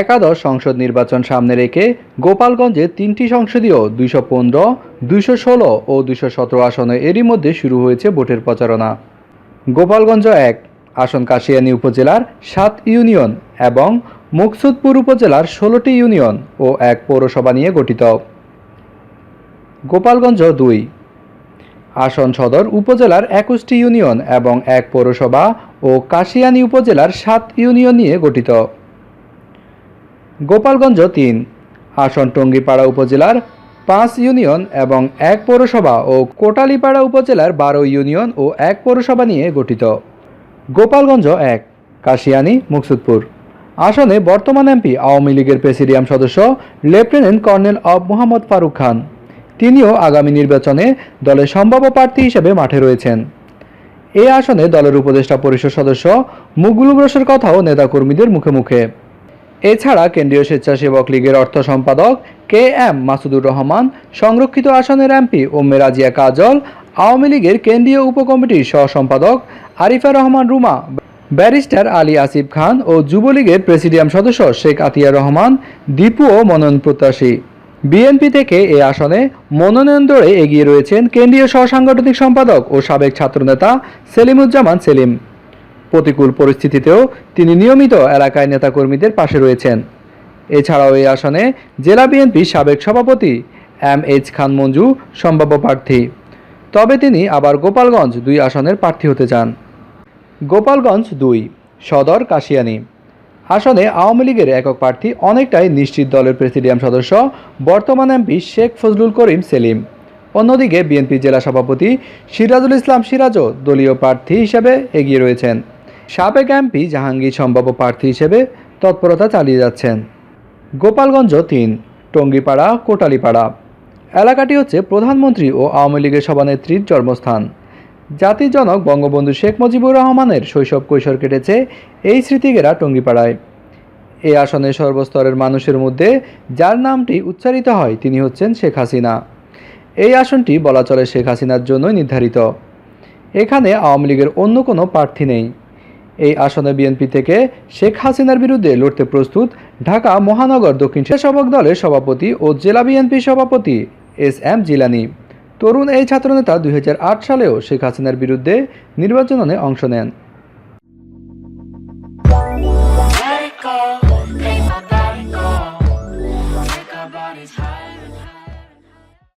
একাদশ সংসদ নির্বাচন সামনে রেখে গোপালগঞ্জে তিনটি সংসদীয় দুইশো পনেরো, দুইশো ষোলো ও দুইশো সতেরো আসনে এরই মধ্যে শুরু হয়েছে ভোটের প্রচারণা। গোপালগঞ্জ এক, আসন কাশিয়ানী উপজেলার সাত ইউনিয়ন এবং মুকসুদপুর উপজেলার ষোলোটি ইউনিয়ন ও এক পৌরসভা নিয়ে গঠিত। গোপালগঞ্জ দুই, আসন সদর উপজেলার একুশটি ইউনিয়ন এবং এক পৌরসভা ও কাশিয়ানী উপজেলার সাত ইউনিয়ন নিয়ে গঠিত। গোপালগঞ্জ তিন, আসন টঙ্গিপাড়া উপজেলার পাঁচ ইউনিয়ন এবং এক পৌরসভা ও কোটালীপাড়া উপজেলার বারো ইউনিয়ন ও এক পৌরসভা নিয়ে গঠিত। গোপালগঞ্জ এক, কাশিয়ানী, মুকসুদপুর। আসনে বর্তমান এমপি, আওয়ামী লীগের প্রেসিডিয়াম সদস্য, লেফটেন্যান্ট কর্নেল অব মোহাম্মদ ফারুক খান। তিনিও আগামী নির্বাচনে দলের সম্ভাব্য প্রার্থী হিসেবে মাঠে রয়েছেন। এই আসনে দলের উপদেষ্টা পরিষদ সদস্য মুগুল রসের কথাও নেতাকর্মীদের মুখে মুখে। এছাড়া কেন্দ্রীয় স্বেচ্ছাসেবক লীগের অর্থ সম্পাদক কে এম মাসুদুর রহমান, সংরক্ষিত আসনের এমপি ওম্মে রাজিয়া কাজল, আওয়ামী লীগের কেন্দ্রীয় উপকমিটির সহ সম্পাদক আরিফা রহমান রুমা, ব্যারিস্টার আলী আসিফ খান ও যুবলীগের প্রেসিডিয়াম সদস্য শেখ আতিয়া রহমান দীপুও মনোনয়ন প্রত্যাশী। বিএনপি থেকে এ আসনে মনোনয়ন দৌড়ে এগিয়ে রয়েছেন কেন্দ্রীয় সহসাংগঠনিক সম্পাদক ও সাবেক ছাত্রনেতা সেলিমুজ্জামান সেলিম। প্রতিকূল পরিস্থিতিতেও তিনি নিয়মিত এলাকায় নেতাকর্মীদের পাশে রয়েছেন। এছাড়াও এই আসনে জেলা বিএনপির সাবেক সভাপতি এম এইচ খান মঞ্জু সম্ভাব্য প্রার্থী। তবে তিনি আবার গোপালগঞ্জ দুই আসনের প্রার্থী হতে চান। গোপালগঞ্জ দুই, সদর কাশিয়ানী। আসনে আওয়ামী লীগের একক প্রার্থী অনেকটাই নিশ্চিত দলের প্রেসিডিয়াম সদস্য বর্তমান এমপি শেখ ফজলুল করিম সেলিম। অন্যদিকে বিএনপি জেলা সভাপতি সিরাজুল ইসলাম সিরাজও দলীয় প্রার্থী হিসেবে এগিয়ে রয়েছেন। সাবেক এমপি জাহাঙ্গীর সম্ভাব্য প্রার্থী হিসেবে তৎপরতা চালিয়ে যাচ্ছেন। গোপালগঞ্জ তিন, টঙ্গিপাড়া, কোটালীপাড়া। এলাকাটি হচ্ছে প্রধানমন্ত্রী ও আওয়ামী লীগের সভানেত্রীর জন্মস্থান। জাতির জনক বঙ্গবন্ধু শেখ মুজিবুর রহমানের শৈশব কৈশোর কেটেছে এই স্মৃতিগেরা টঙ্গিপাড়ায়। এই আসনে সর্বস্তরের মানুষের মধ্যে যার নামটি উচ্চারিত হয় তিনি হচ্ছেন শেখ হাসিনা। এই আসনটি বলা চলে শেখ হাসিনার জন্যই নির্ধারিত। এখানে আওয়ামী লীগের অন্য কোনো প্রার্থী নেই। এই আসনে বিএনপি থেকে শেখ হাসিনার বিরুদ্ধে লড়তে প্রস্তুত ঢাকা মহানগর দক্ষিণ স্বেচ্ছাসেবক দলের সভাপতি ও জেলা বিএনপি সভাপতি এস এম জিলানি। তরুণ এই ছাত্রনেতা দুই হাজার আট সালেও শেখ হাসিনার বিরুদ্ধে নির্বাচনে অংশ নেন।